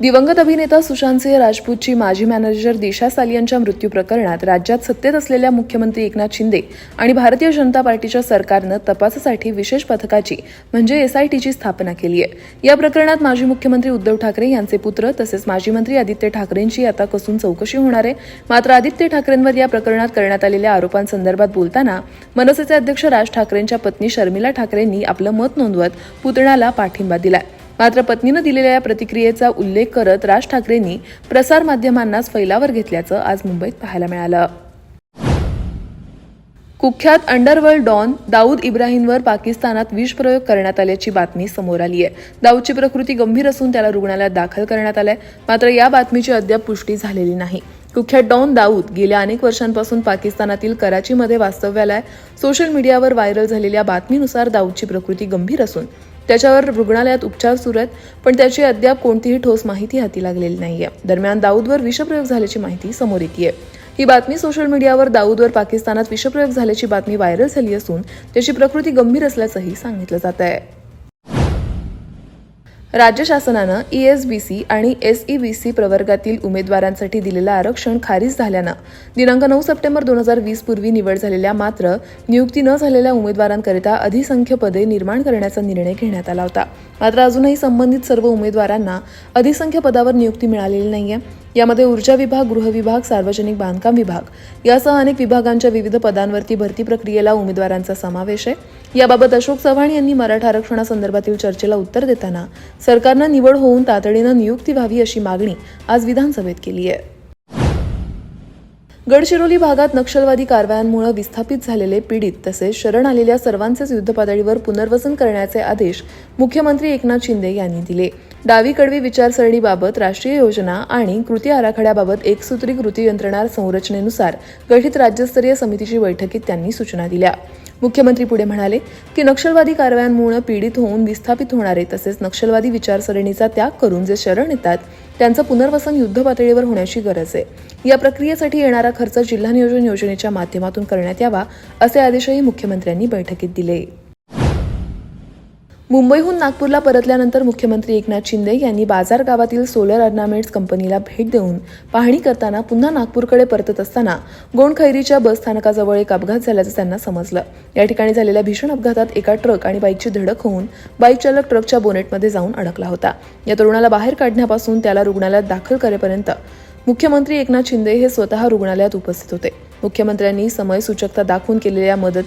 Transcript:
दिवंगत अभिनेता सुशांतसिंह राजपूतची माजी मॅनेजर दिशा सालियांच्या मृत्यू प्रकरणात राज्यात सत्तेत असलेल्या मुख्यमंत्री एकनाथ शिंदे आणि भारतीय जनता पार्टीच्या सरकारनं तपासासाठी विशेष पथकाची म्हणजे एसआयटीची स्थापना केली आहे. या प्रकरणात माजी मुख्यमंत्री उद्धव ठाकरे यांचे पुत्र तसेच माजी मंत्री आदित्य ठाकरेंची आता कसून चौकशी होणार आहे. मात्र आदित्य ठाकरेंवर या प्रकरणात करण्यात आलेल्या आरोपांसंदर्भात बोलताना मनसेचे अध्यक्ष राज ठाकरेंच्या पत्नी शर्मिला ठाकरेंनी आपलं मत नोंदवत पुतण्याला पाठिंबा दिलाय. मात्र पत्नीनं दिलेल्या या प्रतिक्रियेचा उल्लेख करत राज ठाकरेंनी प्रसारमाध्यमांनाच फैलावर घेतल्याचं आज मुंबईत पाहायला मिळालं. कुख्यात अंडरवर्ल्ड डॉन दाऊद इब्राहिमवर पाकिस्तानात विषप्रयोग करण्यात आल्याची बातमी समोर आली आहे. दाऊदची प्रकृती गंभीर असून त्याला रुग्णालयात दाखल करण्यात आलंय. मात्र या बातमीची अद्याप पुष्टी झालेली नाही. कुख्यात डॉन दाऊद गेल्या अनेक वर्षांपासून पाकिस्तानातील कराचीमध्ये वास्तव्याला आहे. सोशल मीडियावर व्हायरल झालेल्या बातमीनुसार दाऊदची प्रकृती गंभीर असून त्याच्यावर रुग्णालयात उपचार सुरू आहेत पण त्याची अद्याप कोणतीही ठोस माहिती हाती लागलेली नाहीये. दरम्यान दाऊदवर विषप्रयोग झाल्याची माहिती समोर येते ही बातमी सोशल मीडियावर दाऊदवर पाकिस्तानात विषप्रयोग झाल्याची बातमी व्हायरल झाली असून त्याची प्रकृती गंभीर असल्याचंही सांगितलं जात आहे राज्य शासनानं बी ईएसबीसी आणि एसईबीसी प्रवर्गातील उमेदवारांसाठी दिलेलं आरक्षण खारिज झाल्यानं दिनांक नऊ सप्टेंबर दोन हजार वीस पूर्वी निवड झालेल्या मात्र नियुक्ती न झालेल्या उमेदवारांकरिता अधिसंख्य पदे निर्माण करण्याचा निर्णय घेण्यात आला होता. मात्र अजूनही संबंधित सर्व उमेदवारांना अधिसंख्य पदावर नियुक्ती मिळालेली नाहीये. यामध्ये ऊर्जा विभाग गृह विभाग सार्वजनिक बांधकाम विभाग यासह अनेक विभागांच्या विविध पदांवरती भरती प्रक्रियेला उमेदवारांचा समावेश आहे. याबाबत अशोक चव्हाण यांनी मराठा आरक्षणासंदर्भातील चर्चेला उत्तर देताना सरकारनं निवड होऊन तातडीनं नियुक्ती व्हावी अशी मागणी आज विधानसभेत केली आहे. गडचिरोली भागात नक्षलवादी कारवायांमुळे विस्थापित झालेले पीडित तसेच शरण आलेल्या सर्वांचेच युद्धपातळीवर पुनर्वसन करण्याचे आदेश मुख्यमंत्री एकनाथ शिंदे यांनी दिले. डावी कडवी विचारसरणीबाबत राष्ट्रीय योजना आणि कृती आराखड्याबाबत एकसूत्री कृती यंत्रणा संरचनेनुसार गठीत राज्यस्तरीय समितीची बैठकीत त्यांनी सूचना दिल्या. मुख्यमंत्री पुढे म्हणाले की नक्षलवादी कारवायांमुळे पीडित होऊन विस्थापित होणारे तसेच नक्षलवादी विचारसरणीचा त्याग करून जे शरण येतात त्यांचं पुनर्वसन युद्ध पातळीवर होण्याची गरज आहे. या प्रक्रियेसाठी येणारा खर्च जिल्हा नियोजन योजनेच्या माध्यमातून करण्यात यावा असे आदेशही मुख्यमंत्र्यांनी बैठकीत दिले. मुंबईहून नागपूरला परतल्यानंतर मुख्यमंत्री एकनाथ शिंदे यांनी बाजार गावातील सोलर ऑर्नामेंट्स कंपनीला भेट देऊन पाहणी करताना पुन्हा नागपूरकडे परतत असताना गोंडखैरीच्या बस स्थानकाजवळ एक अपघात झाल्याचं त्यांना समजलं. या ठिकाणी झालेल्या भीषण अपघातात एका ट्रक आणि बाईकची धडक होऊन बाईक चालक ट्रकच्या बोनेटमध्ये जाऊन अडकला होता. या तरुणाला बाहेर काढण्यापासून त्याला रुग्णालयात दाखल करेपर्यंत मुख्यमंत्री एकनाथ शिंदे हे स्वतः रुग्णालयात उपस्थित होते. मुख्यमंत्र्यांनी समयसूचकता दाखवून केलेल्या मदत